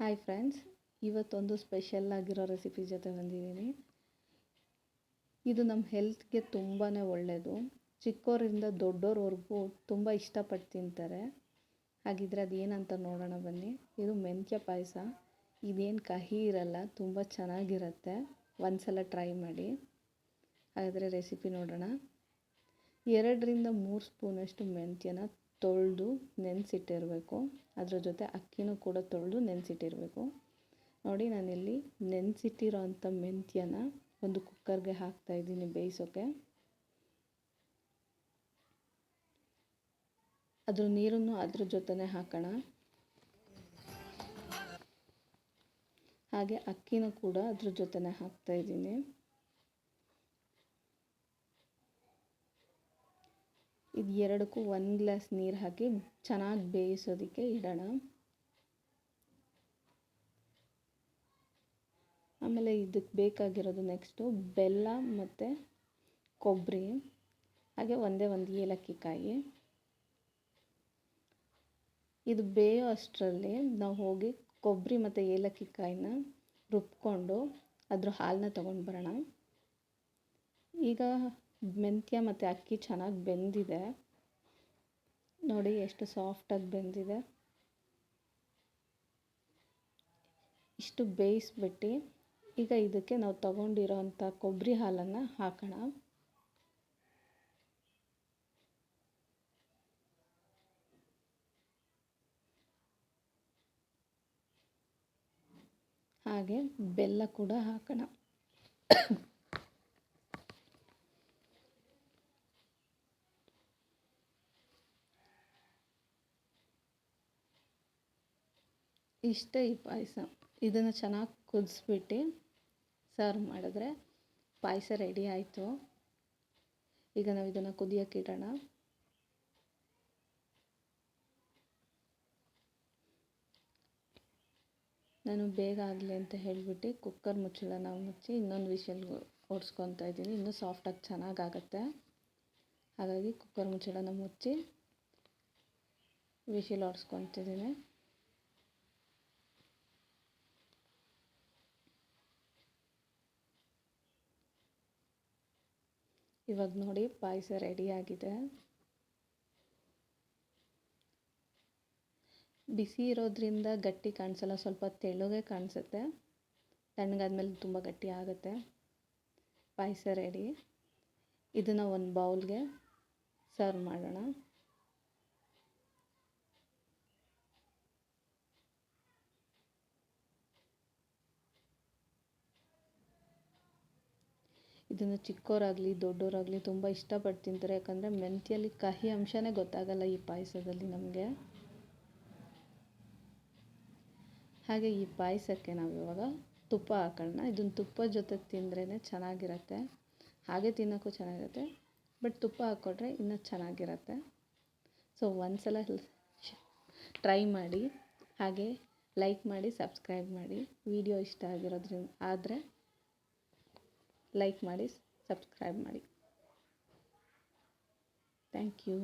Hi friends ಇವತ್ತೊಂದು special ಆಗಿರೋ recipe ಜೊತೆ ಬಂದಿದ್ದೀನಿ. ಇದು ನಮ್ಮ ಹೆಲ್ತ್ಗೆ ತುಂಬಾ ಒಳ್ಳೆಯದು ಚಿಕ್ಕವರಿಂದ ದೊಡ್ಡೋರವರೆಗೂ ತುಂಬ ಇಷ್ಟಪಟ್ಟು ತಿಂತಾರೆ. ಹಾಗಿದ್ರೆ ಅದೇನಂತ ನೋಡೋಣ ಬನ್ನಿ. ಇದು ಮೆಂತ್ಯ ಪಾಯಸ. ಇದೇನು ಕಹಿ ಇರಲ್ಲ, ತುಂಬ ಚೆನ್ನಾಗಿರುತ್ತೆ. ಒಂದ್ಸಲ ಟ್ರೈ ಮಾಡಿ. ಹಾಗಾದರೆ ರೆಸಿಪಿ ನೋಡೋಣ. ಎರಡರಿಂದ ಮೂರು ಸ್ಪೂನಷ್ಟು ಮೆಂತ್ಯನ ತೊಳೆದು ನೆನೆಸಿಟ್ಟಿರಬೇಕು. ಅದರ ಜೊತೆ ಅಕ್ಕಿನೂ ಕೂಡ ತೊಳೆದು ನೆನೆಸಿಟ್ಟಿರಬೇಕು. ನೋಡಿ, ನಾನಿಲ್ಲಿ ನೆನೆಸಿಟ್ಟಿರೋ ಅಂಥ ಮೆಂತ್ಯನ ಒಂದು ಕುಕ್ಕರ್ಗೆ ಹಾಕ್ತಾಯಿದ್ದೀನಿ ಬೇಯಿಸೋಕ್ಕೆ ಅದ್ರ ನೀರನ್ನು ಅದ್ರ ಜೊತೆನೇ ಹಾಕೋಣ. ಹಾಗೆ ಅಕ್ಕಿನೂ ಕೂಡ ಅದ್ರ ಜೊತೆನೇ ಹಾಕ್ತಾಯಿದ್ದೀನಿ ಇದು ಎರಡಕ್ಕೂ ಒಂದು ಗ್ಲಾಸ್ ನೀರು ಹಾಕಿ ಚೆನ್ನಾಗಿ ಬೇಯಿಸೋದಕ್ಕೆ ಇಡೋಣ. ಆಮೇಲೆ ಇದಕ್ಕೆ ಬೇಕಾಗಿರೋದು ನೆಕ್ಸ್ಟು ಬೆಲ್ಲ ಮತ್ತು ಕೊಬ್ಬರಿ ಹಾಗೆ ಒಂದೇ ಒಂದು ಏಲಕ್ಕಿ ಕಾಯಿ ಇದು ಬೇಯೋ ಅಷ್ಟರಲ್ಲಿ ನಾವು ಹೋಗಿ ಕೊಬ್ಬರಿ ಮತ್ತು ಏಲಕ್ಕಿ ಕಾಯಿನ ರುಬ್ಕೊಂಡು ಅದ್ರ ಹಾಲನ್ನ ತೊಗೊಂಡು ಬರೋಣ. ಈಗ ಮೆಂತ್ಯ ಮತ್ತು ಅಕ್ಕಿ ಚೆನ್ನಾಗಿ ಬೆಂದಿದೆ. ನೋಡಿ ಎಷ್ಟು ಸಾಫ್ಟಾಗಿ ಬೆಂದಿದೆ. ಇಷ್ಟು ಬೇಯಿಸ್ಬಿಟ್ಟು ಈಗ ಇದಕ್ಕೆ ನಾವು ತಗೊಂಡಿರೋ ಅಂಥ ಕೊಬ್ಬರಿ ಹಾಲನ್ನು ಹಾಕೋಣ. ಹಾಗೆ ಬೆಲ್ಲ ಕೂಡ ಹಾಕೋಣ. ಇಷ್ಟೇ ಈ ಪಾಯಸ. ಇದನ್ನು ಚೆನ್ನಾಗಿ ಕುದಿಸ್ಬಿಟ್ಟು ಸರ್ವ್ ಮಾಡಿದ್ರೆ ಪಾಯಸ ರೆಡಿ ಆಯಿತು. ಈಗ ನಾವು ಇದನ್ನು ಕುದಿಯೋಕೆ ಇಡೋಣ. ನಾನು ಬೇಗ ಆಗಲಿ ಅಂತ ಹೇಳಿಬಿಟ್ಟು ಕುಕ್ಕರ್ ನಾವು ಮುಚ್ಚಿ ಇನ್ನೊಂದು ವಿಷಲ್ ಓಡಿಸ್ಕೊತಾ ಇದ್ದೀನಿ. ಇನ್ನೂ ಸಾಫ್ಟಾಗಿ ಚೆನ್ನಾಗಾಗತ್ತೆ. ಹಾಗಾಗಿ ಕುಕ್ಕರ್ ಮುಚ್ಚಳನ ಮುಚ್ಚಿ ವಿಷಲ್ ಓಡಿಸ್ಕೊತಿದ್ದೀನಿ ಇವಾಗ ನೋಡಿ ಪಾಯಸ ರೆಡಿಯಾಗಿದೆ ಬಿಸಿ ಇರೋದ್ರಿಂದ ಗಟ್ಟಿ ಕಾಣಿಸಲ್ಲ, ಸ್ವಲ್ಪ ತೆಳುಗೆ ಕಾಣಿಸುತ್ತೆ. ತಣ್ಣಗಾದ್ಮೇಲೆ ತುಂಬ ಗಟ್ಟಿ ಆಗುತ್ತೆ. ಪಾಯಸ ರೆಡಿ. ಇದನ್ನು ಒಂದು ಬೌಲ್ಗೆ ಸರ್ವ್ ಮಾಡೋಣ. ಇದನ್ನು ಚಿಕ್ಕೋರಾಗಲಿ, ದೊಡ್ಡೋರಾಗಲಿ ತುಂಬ ಇಷ್ಟಪಟ್ಟು ತಿಂತಾರೆ ಯಾಕಂದರೆ ಮೆಂತ್ಯಲ್ಲಿ ಕಹಿ ಅಂಶವೇ ಗೊತ್ತಾಗಲ್ಲ ಈ ಪಾಯಸದಲ್ಲಿ ನಮಗೆ. ಹಾಗೆ ಈ ಪಾಯಸಕ್ಕೆ ನಾವು ಇವಾಗ ತುಪ್ಪ ಹಾಕೋಣ ಇದನ್ನು ತುಪ್ಪ ಜೊತೆ ತಿಂದ್ರೇ ಚೆನ್ನಾಗಿರತ್ತೆ. ಹಾಗೆ ತಿನ್ನೋಕ್ಕೂ ಚೆನ್ನಾಗಿರುತ್ತೆ. ಬಟ್ ತುಪ್ಪ ಹಾಕ್ಕೊಟ್ರೆ ಇನ್ನೂ ಚೆನ್ನಾಗಿರತ್ತೆ. ಸೊ ಒಂದು ಸಲ ಟ್ರೈ ಮಾಡಿ, ಹಾಗೆ ಲೈಕ್ ಮಾಡಿ ಸಬ್ಸ್ಕ್ರೈಬ್ ಮಾಡಿ. ವಿಡಿಯೋ ಇಷ್ಟ ಆಗಿರೋದ್ರಿಂದ, ಆದರೆ ಲೈಕ್ ಮಾಡಿ ಸಬ್ಸ್ಕ್ರೈಬ್ ಮಾಡಿ. Thank you